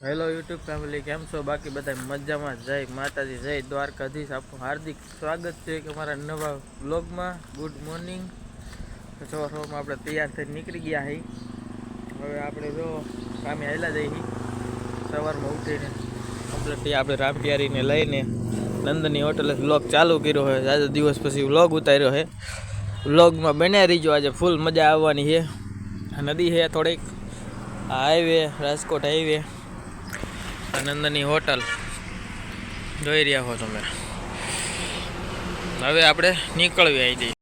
Hello YouTube family કેમ છો? બાકી બધા મજામાં જય માતાજી, જય દ્વારકાધીશ. આપનું હાર્દિક સ્વાગત છે કે અમારા નવા બ્લોગમાં ગુડ મોર્નિંગ સવાર સવારમાં આપણે તૈયાર થઈને નીકળી ગયા હઈ હવે આપણે જો, કામે આવેલા જઈ સવારમાં ઉઠીને કમ્પ્લીટ આપણે રામપિયારીને લઈને નંદની હોટલે વ્લોગ ચાલુ કર્યો હોય આજે દિવસ પછી વ્લોગ ઉતાર્યો છે. વ્લોગમાં બન્યા રહીજો. આજે ફૂલ મજા આવવાની છે. નદી છે થોડીક. હાઈવે રાજકોટ હાઈવે આનંદની હોટલ. જોઈ રહ્યા હો તમે. હવે આપણે નીકળવી આવી જઈએ.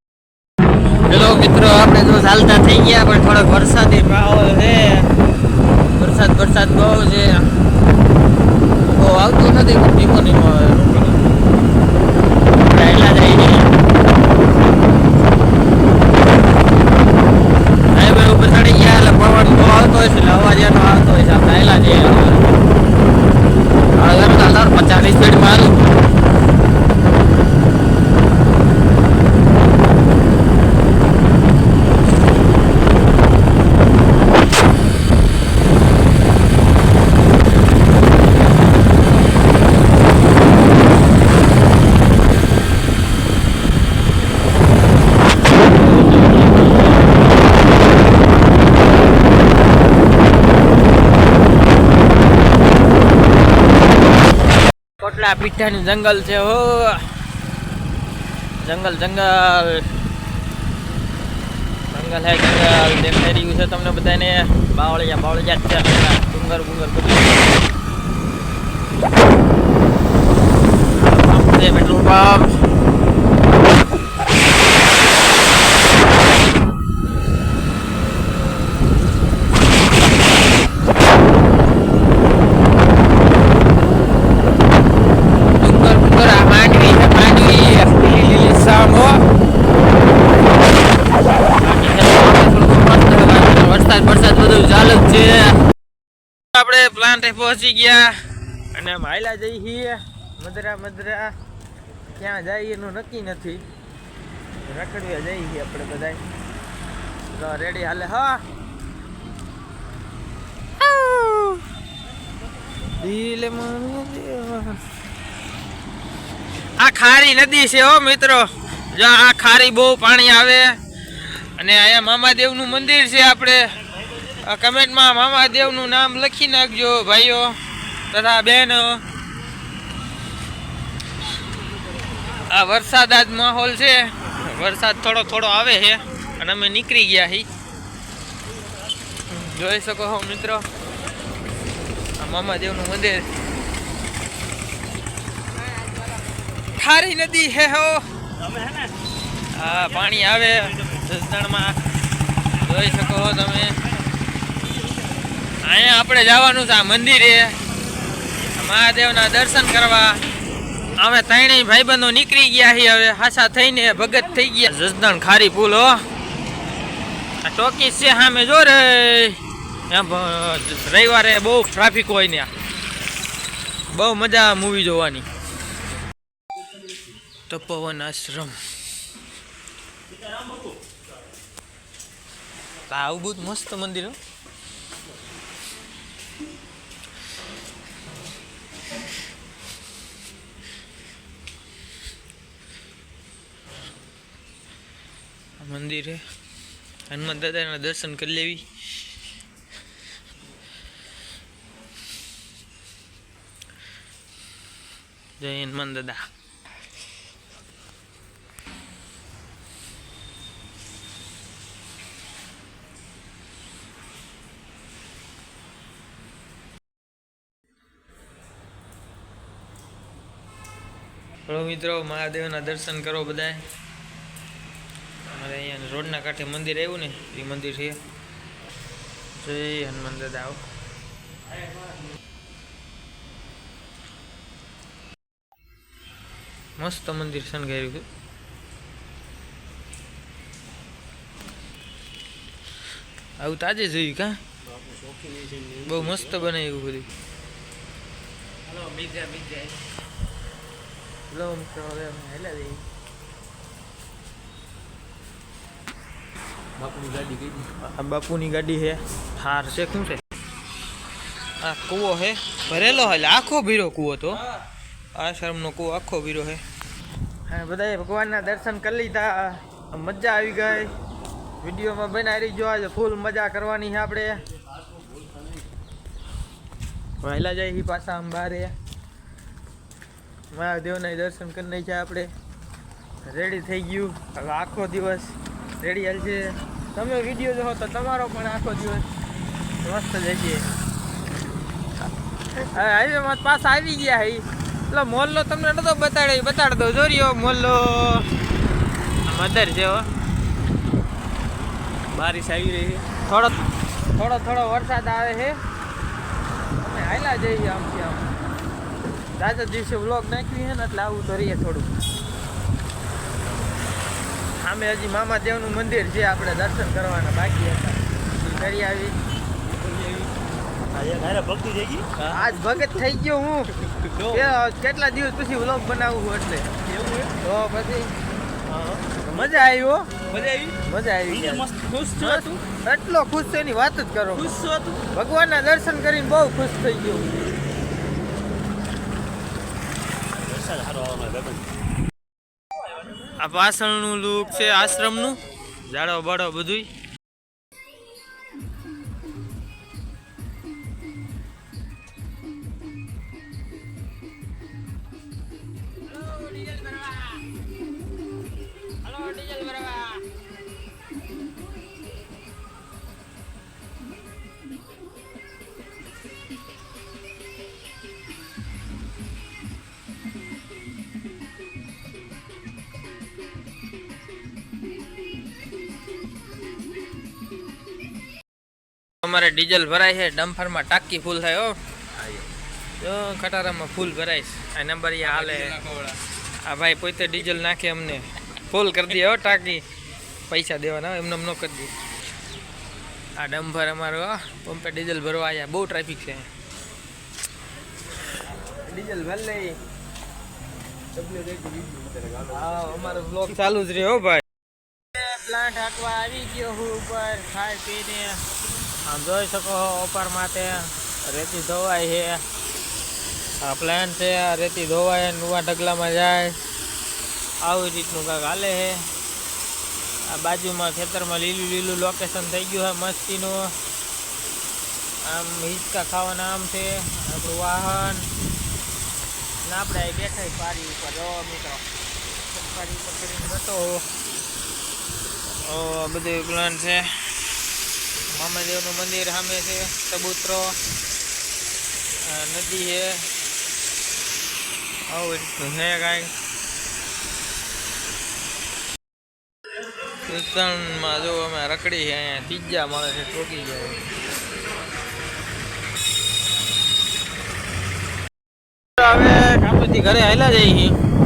હેલો મિત્રો, આપણે જો ચાલતા થઈ ગયા, પણ થોડોક વરસાદી માહોલ છે. વરસાદ વરસાદ બહુ છે. બહુ આવતો નથી, પણ ધીમો ધીમો આવે શું કરું? આપણે હેલા જઈએ હાઈવે ઉપર ચડી ગયા એટલે પવન બહુ આવતો હોય છે એટલે અવાજ એનો આવતો હોય છે આપણે હેલા જઈએ હવે હવે ચાલો પચાસ સ્પીડમાં હાલું કોટલા પીઠાની જંગલ છે, હો. જંગલ જંગલ. જંગલ હે, જંગલ. દેખાઈ રહ્યું છે તમને બધાને. બાવળિયા બાવળિયા છે. ડુંગર ડુંગર બધું. પેટ્રોલ પંપ ડુંગર ડુંગર આ માંડવી છે માંડવી લીલી લીલી સામો વરસાદ વરસાદ બધું ચાલુ જ છે. આપણે પ્લાન્ટે પહોંચી ગયા. અને માયલા જઈ છીએ. મદરા મદરા. ક્યાં જઈએ એનું નક્કી નથી. રખડવા જઈ છીએ આપણે બધા રેડી હાલે, હા. આ ખારી નદી છે, હો, મિત્રો. જો આ ખારી બહુ પાણી આવે. અને અહીંયા મામાદેવનું મંદિર છે આપણે. કમેન્ટમાં મામાદેવનું નામ લખી નાખજો, ભાઈઓ, તથા બહેનો. આ વરસાદ આજ માહોલ છે. વરસાદ થોડો થોડો આવે છે, અને અમે નીકળી ગયા છીએ. જોઈ શકો છો મિત્રો, આ મામાદેવનું મંદિર. ખારી નદી હે હો. હા, પાણી આવે જોઈ શકો હો તમે. અહીંયા આપણે જવાનું છે, આ મંદિરે મહાદેવના દર્શન કરવા. અમે ત્રણેય ભાઈબંધો નીકળી ગયા છીએ હવે, હાસા થઈને ભગત થઈ ગયા. જસદણ ખારી પુલ, હો. આ ટોકીસ છે સામે, જો રે. એમ રવિવારે બહુ ટ્રાફિક હોય ને બહુ મજા મૂવી જોવાની. તપોવન આશ્રમ. આવું બહુ મસ્ત મંદિર, હો. મંદિર હનુમાન દાદાના દર્શન કરી લેવી. જય હનુમાન દાદા. હલો મિત્રો, મહાદેવના દર્શન કરો બધાય. અમારે અહીંયા રોડના કાંઠે મંદિર આવ્યું ને એ મંદિર છે. જય હનુમાન દાદા આવો. મસ્ત મંદિર શણગાર્યું છે આવું તાજે જોયું કા? બહુ મસ્ત બનાવ્યું બધું. હેલો મિત્રો હવે હેલા જઈએ બાપુની ગાડી આ બાપુની ગાડી છે. થાર છે, શું છે? આ કૂવો હે ભરેલો હે આખો ભીરો કૂવો તો. આશ્રમનો કૂવો આખો ભીરો હે હા, બધાએ ભગવાનના દર્શન કરી લીધા. મજા આવી ગઈ. વિડીયોમાં બનાવી જો આજે ફૂલ મજા કરવાની છે આપણે. વહેલા જાય પાછા આમ બારે. મહાદેવના દર્શન કરી નાખ્યા આપણે. રેડી થઈ ગયું. હવે આખો દિવસ રેડી હાલ છે. તમે વીડિયો જોવો તો તમારો પણ આખો દિવસ મસ્ત જશે હવે હાઈવેમાં પાછા આવી ગયા હઈ એટલે મોલ્લો તમને નતો બતાડે બતાડ દો જોરિયો મોલ્લો. મધર છે બારિશ આવી રહી છે. થોડો થોડો થોડો વરસાદ આવે છે. અમે હાલા જઈએ આમથી આમ. દાદા દિવસે વ્લોગ નાખ્યું છે ને એટલે આવું તો રહીએ થોડું સામે હજી મામાદેવનું મંદિર છે આપણે દર્શન કરવાના બાકી હતા. કરી આવી. ભક્તિ થઈ ગઈ? આજ ભગત થઈ ગયો હું. કેટલા દિવસ પછી વ્લોગ બનાવું એટલે. એવું તો પછી મજા આવ્યો મજા આવી? મજા આવી. મસ્ત ખુશ છો તું? એટલો ખુશ છે એની વાત જ કરો. ખુશ છો તું? ભગવાનના દર્શન કરીને બહુ ખુશ થઈ ગયો. વરસાદ સારો આવવાનો ગગન આ પાછળનું લુક છે આશ્રમનું? ઝાડો બાડો બધુંય? અમારે ડીઝલ ભરાય છે ડમ્ફરમાં ટાંકી ફૂલ થાય હો. જો ખટારામાં ફૂલ ભરાય છે. આ નંબર એ હાલે. આ ભાઈ પોતે ડીઝલ નાખે અમને. ફૂલ કરી દે હો ટાંકી. પૈસા દેવાના એમને એમ ન કરી દે. આ ડમ્ફર અમારો હો, પંપે ડીઝલ ભરવા આવ્યા બહુ ટ્રાફિક છે. ડીઝલ ભર લઈ હા અમારો બ્લોગ ચાલુ જ રહ્યો હો ભાઈ. પ્લાન્ટ હાંકવા આવી ગયો હું ઉપર ખાઈ પીને. જોઈ શકો છો માટે રેતી ધોવાય છે. આ પ્લાન્ટ છે, આ રેતી ધોવાય, નુવા ઢગલામાં જાય. આવી રીતનું કાંક હાલે છે. આ બાજુમાં ખેતરમાં લીલું લીલું લોકેશન થઈ ગયું છે, મસ્તીનું. આમ હિંચકા ખાવાના આમ છે, આપણું વાહન. ને આપણે અહીં બેઠા પારી ઉપર. જો મિત્રો, પારી ઉપર કરીને આ બધું પ્લાન છે. મામાદેવનું મંદિર સામે છે, ચબૂતરો નદી છે. આવું એટલું છે કાંઈ. કીર્તનમાં જો અમે રખડી છે, અહીંયા ત્રીજા મળે છે, ટોકી જાય હવે ઘરે હાલ્યા જઈએ છીએ.